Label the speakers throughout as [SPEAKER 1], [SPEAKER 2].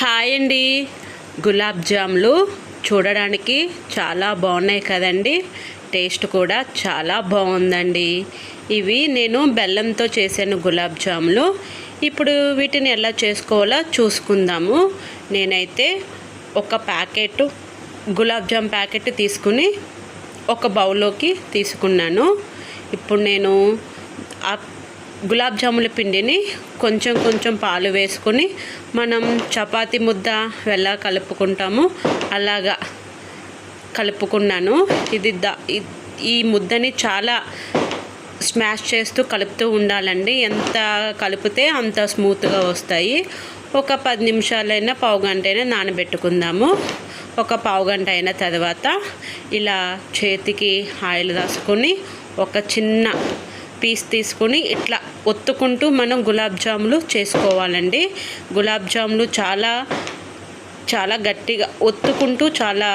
[SPEAKER 1] Hi అండి. గులాబ్ జామ్లు చూడడానికి చాలా బాగున్నాయి కదండి. టేస్ట్ కూడా చాలా బాగుందండి. ఇవి నేను బెల్లంతో చేశాను గులాబ్ జాములు. ఇప్పుడు వీటిని ఎలా చేసుకోవాలో చూసుకుందాము. నేనైతే ఒక ప్యాకెట్ గులాబ్ జామ్ ప్యాకెట్ తీసుకుని ఒక బౌల్లోకి తీసుకున్నాను. ఇప్పుడు నేను ఆ గులాబ్ జాముల పిండిని కొంచెం కొంచెం పాలు వేసుకొని మనం చపాతి ముద్ద ఎలా కలుపుకుంటాము అలాగా కలుపుకున్నాను. ఇది ద ఈ ముద్దని చాలా స్మాష్ చేస్తూ కలుపుతూ ఉండాలండి. ఎంత కలిపితే అంత స్మూత్గా వస్తాయి. ఒక పది నిమిషాలైనా పావు గంట అయినా నానబెట్టుకుందాము. ఒక పావు గంట అయిన తర్వాత ఇలా చేతికి ఆయిల్ రాసుకొని ఒక చిన్న పీస్ తీసుకొని ఇట్లా ఒత్తుకుంటూ మనం గులాబ్ జాములు చేసుకోవాలండి. గులాబ్ జాములు చాలా చాలా గట్టిగా ఒత్తుకుంటూ చాలా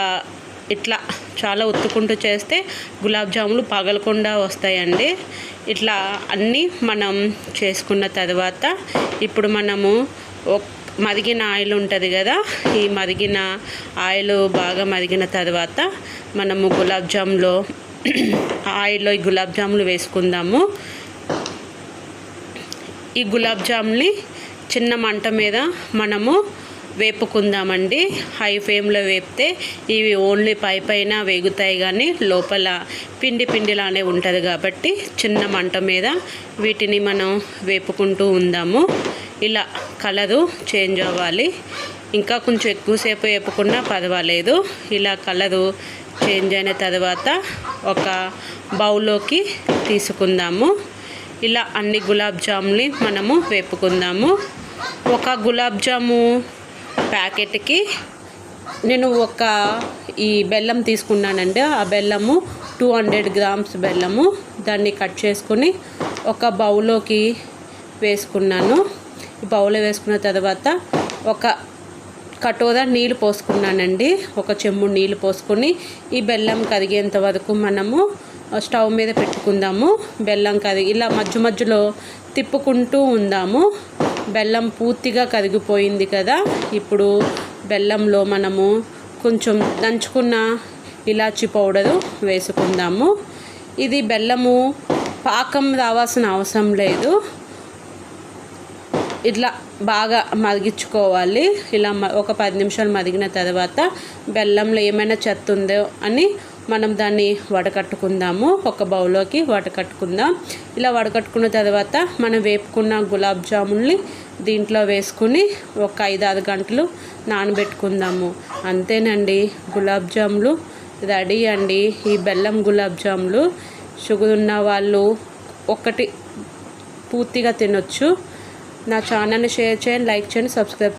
[SPEAKER 1] ఇట్లా చాలా ఒత్తుకుంటూ చేస్తే గులాబ్ జాములు పగలకుండా వస్తాయండి. ఇట్లా అన్నీ మనం చేసుకున్న తర్వాత ఇప్పుడు మనము మరిగిన ఆయిల్ ఉంటుంది కదా ఈ మరిగిన ఆయిల్ బాగా మరిగిన తర్వాత మనము గులాబ్ జాములో ఆయిల్లో ఈ గులాబ్ జాములు వేసుకుందాము. ఈ గులాబ్ జాముని చిన్న మంట మీద మనము వేపుకుందామండి. హై ఫ్లేమ్లో వేపితే ఇవి ఓన్లీ పై పైన వేగుతాయి కానీ లోపల పిండి పిండిలానే ఉంటుంది కాబట్టి చిన్న మంట మీద వీటిని మనం వేపుకుంటూ ఉందాము. ఇలా కలరు చేంజ్ అవ్వాలి. ఇంకా కొంచెం ఎక్కువసేపు వేపుకున్నా పర్వాలేదు ఇలా కలరు చేంజ్ అయిన తర్వాత ఒక బౌల్లోకి తీసుకుందాము. ఇలా అన్ని గులాబ్ జాముని మనము వేపుకుందాము. ఒక గులాబ్ జాము ప్యాకెట్కి నేను ఒక ఈ బెల్లం తీసుకున్నానండి. ఆ బెల్లము టూ హండ్రెడ్ గ్రామ్స్ బెల్లము. దాన్ని కట్ చేసుకుని ఒక బౌల్లోకి వేసుకున్నాను. బౌల్ వేసుకున్న తర్వాత ఒక కటోర నీళ్ళు పోసుకున్నానండి. ఒక చెంబు నీళ్ళు పోసుకొని ఈ బెల్లం కరిగేంత వరకు మనము స్టవ్ మీద పెట్టుకుందాము. బెల్లం కరిగి ఇలా మధ్య మధ్యలో తిప్పుకుంటూ ఉందాము. బెల్లం పూర్తిగా కరిగిపోయింది కదా. ఇప్పుడు బెల్లంలో మనము కొంచెం దంచుకున్న ఇలాచి పౌడరు వేసుకుందాము. ఇది బెల్లము పాకం రావాల్సిన అవసరం లేదు. ఇట్లా బాగా మరిగించుకోవాలి. ఇలా ఒక పది నిమిషాలు మరిగిన తర్వాత బెల్లంలో ఏమైనా చెత్త ఉందో అని మనం దాన్ని వడకట్టుకుందాము. ఒక బౌల్లోకి వడకట్టుకుందాం. ఇలా వడకట్టుకున్న తర్వాత మనం వేపుకున్న గులాబ్ జామున్ని దీంట్లో వేసుకుని ఒక ఐదు ఆరు గంటలు నానబెట్టుకుందాము. అంతేనండి. గులాబ్ జాములు రెడీ అండి. ఈ బెల్లం గులాబ్ జాములు షుగర్ ఉన్న వాళ్ళు ఒకటి పూర్తిగా తినొచ్చు. నా ఛానల్ని షేర్ చేయండి లైక్ చేయండి సబ్స్క్రైబ్